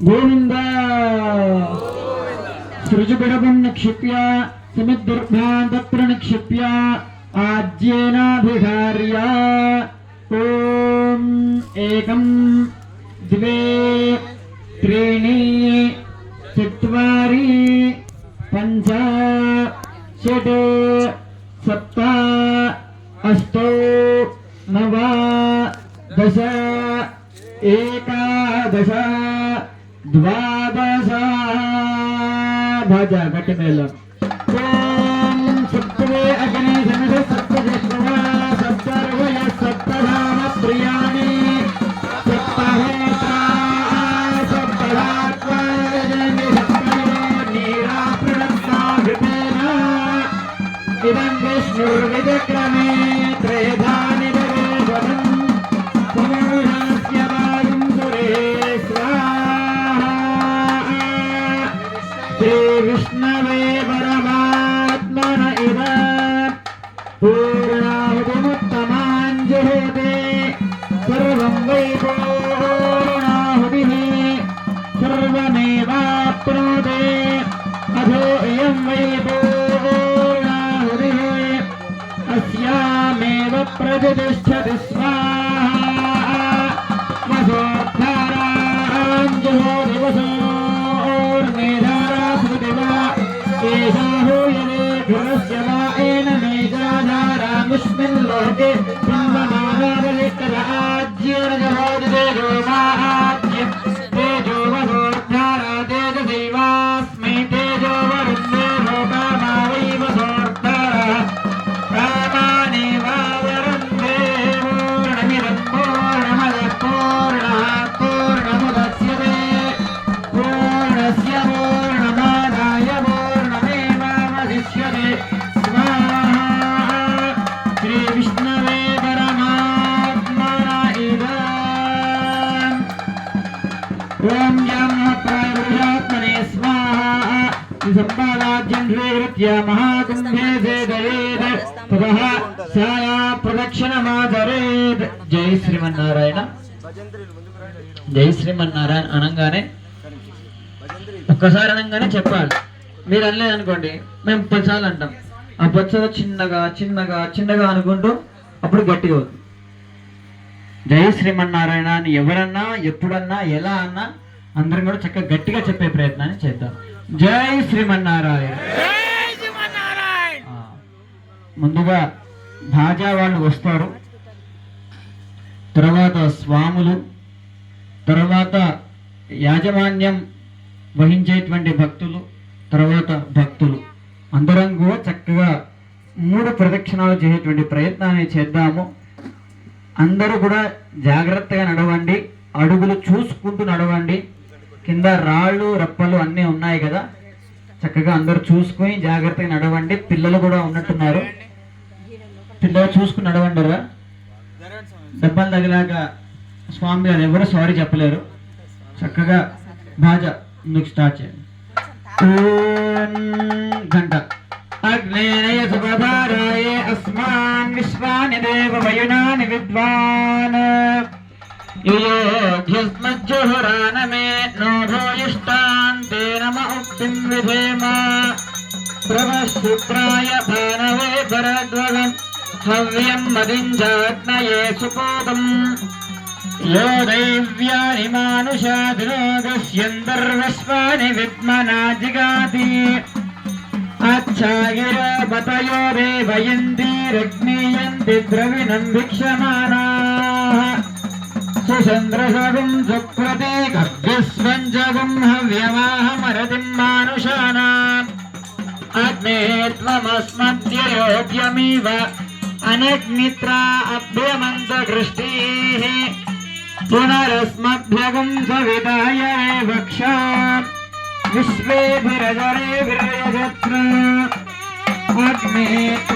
ಗೋವಿಂದ ಸೃಜುಬಿಡಬಂ ನಿಕ್ಷಿಪ್ಯ ಸಮಿದುರ್ಭ್ಯಾಂತತ್ರ ನಿಕ್ಷಿಪ್ಯ ಆಜ್ಯೇನಾಭಿಹಾರ್ಯ ಓಂ ಏಕಂ द्वे त्रीणि चत्वारि पञ्च षट् सप्त अष्ट नव दश एकादश द्वादश भज घट मेला सर्वमेवाप्नोते अथो इयं वै पूर्णाहुतिः अस्यामेव प्रतिष्ठति स्वाहा सम्पादाज्यं स्वीकृत्य महाकुम्भे सेदयेत् ततः छाया प्रदक्षिणमाचरेत् జై శ్రీమన్నారాయణ జై శ్రీమన్నారాయణ అనగానే ఒక్కసారి అనగానే చెప్పాలి మీరు అనలేదు అనుకోండి మేము పదిసార్లు అంటాం ఆ పచ్చలో చిన్నగా చిన్నగా చిన్నగా అనుకుంటూ అప్పుడు గట్టిగా అవుతుంది జై శ్రీమన్నారాయణ అని ఎవరన్నా ఎప్పుడన్నా ఎలా అన్నా అందరం కూడా చక్కగా గట్టిగా చెప్పే ప్రయత్నాన్ని చేద్దాం జై శ్రీమన్నారాయణ. ముందుగా భాజా వాళ్ళు వస్తారు. తర్వాత స్వాములు తర్వాత యాజమాన్యం వహించేటువంటి భక్తులు తర్వాత భక్తులు. అందరం కూడా చక్కగా మూడు ప్రదక్షిణాలు చేసేటువంటి ప్రయత్నాన్ని చేద్దాము. అందరూ కూడా జాగ్రత్తగా నడవండి అడుగులు చూసుకుంటూ నడవండి. కింద రాళ్ళు రప్పలు అన్నీ ఉన్నాయి కదా. చక్కగా అందరూ చూసుకొని జాగ్రత్తగా నడవండి. పిల్లలు కూడా ఉన్నట్టున్నారు. పిల్లలు చూసుకుని నడవండిరా దెబ్బలు తగిలాగా స్వామి గారు ఎవరు సారీ చెప్పలేరు. చక్కగా బాజా ముందుకు స్టార్ట్ చేయండి. గంట అగ్నేయ సుభారాయ అస్మాన్ విశ్వాని దేవ వయునాని విద్వాన్. युयोग्यस्मज्जुहुरान मे नो भूयिष्टान्ते नम उक्तिं विधेम प्रमशुक्राय भानवे भरद्वगम् हव्यं मदिञ्जाग्नये सुपोतम् यो दैव्यानि मानुषाधिरोगस्यन्दर्वस्वानि विद्मना जिगाति द्रविणम् भिक्षमाना చంద్రసగం సుప్రతి కవ్యస్వంజగం హవ్యవాహమరతిం మానుషానా అగ్నేత్వమస్మద్యోగ్యమివ అనగ్నిత్ర అభ్యమంత దృష్టి పునరస్మభ్యగం సవితాయ వక్ష విశ్వేభిరజరే విరయత్ర అగ్నేత్ర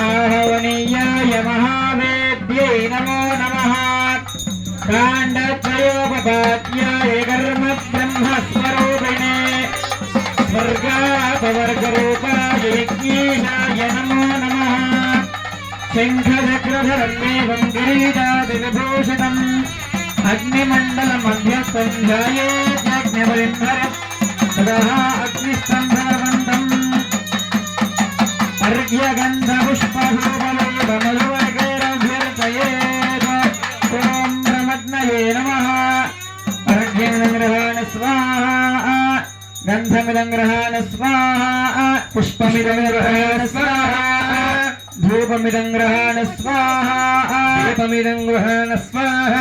आहवनीयाय महावेद्यै नमो नमः काण्डत्रयोपपाद्याय कर्म ब्रह्मस्वरूपिणे स्वर्गापवर्गरूपाय यज्ञेशाय नमो नमः शङ्खचक्रधरम् एवं किरीटादिविभूषितम् अग्निमण्डलमध्यस्थं ध्यायेत्यग्निपरिम्भरम् ततः अग्निस्तम्भवन्तम् గంధమిదంగ్రహాణ స్వాహ పుష్పమిదంగ్రహాణ స్వాహ ధూపమిదంగ్రహాణ స్వాహ దీపమిదంగ్రహాణ స్వాహ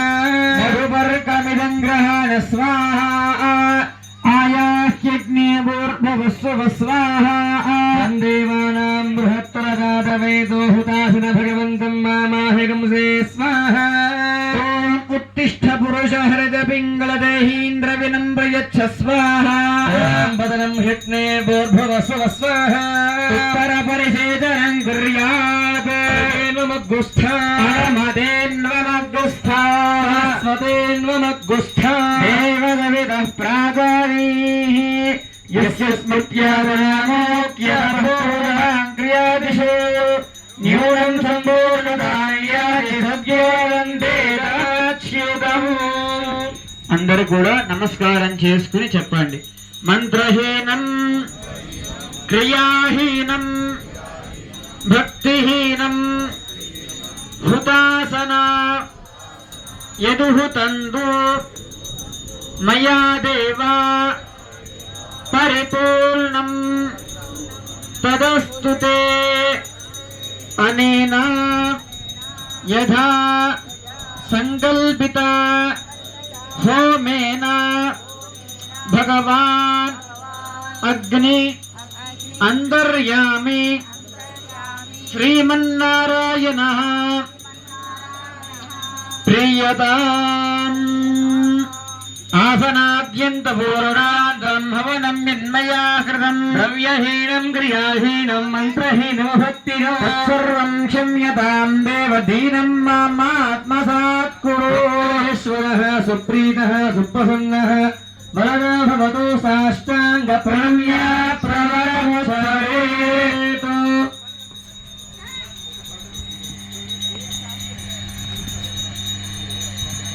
మధుపర్కమిదంగ్రహాణ స్వాహ. देवानां बृहत्तरजातवेदो हुतासुन भगवन्तं मामाहिगंसे स्वाहा ॐ उत्तिष्ठ पुरुष हृद पिङ्गलदेहीन्द्र विनम्र यच्छ स्वाहा ॐ बदनं ह्यग्ने भूर्भुवस्व स्वाहा उत्तर परिषेदनं कुर्यात् मग्गुस्था मदेन्वमग्गुस्था स्वतेन्वमग्गुस्था देवदविदः प्रागारीः यस्य स्मृत्यामोक्यबोधाङ्क्रियादिशो न्यूनं सम्पूर्णदायानि సద్యోగంతే దాచ్యుతము అందరూ కూడా నమస్కారం చేసుకుని చెప్పండి మంత్రహీనం క్రియాహీనం భక్తిహీనం హుతాసన యదుహుతందు మయా దేవా परिपूर्ण तदस्तु ते अनेन यथा सङ्कल्पिता होमेन अग्नि अन्तर्यामि श्रीमारायण प्रियता భవనం యన్మయా కృతం ద్రవ్యహీనం క్రియాహీనం మంత్రహీనం భక్తిహీనం సర్వం క్షమ్యతాం దేవదీనం మామాత్మసాత్ కురు ఈశ్వరः సుప్రీతः సుప్రసన్నः వరదో భవతు సాష్టాంగ ప్రణమ్యా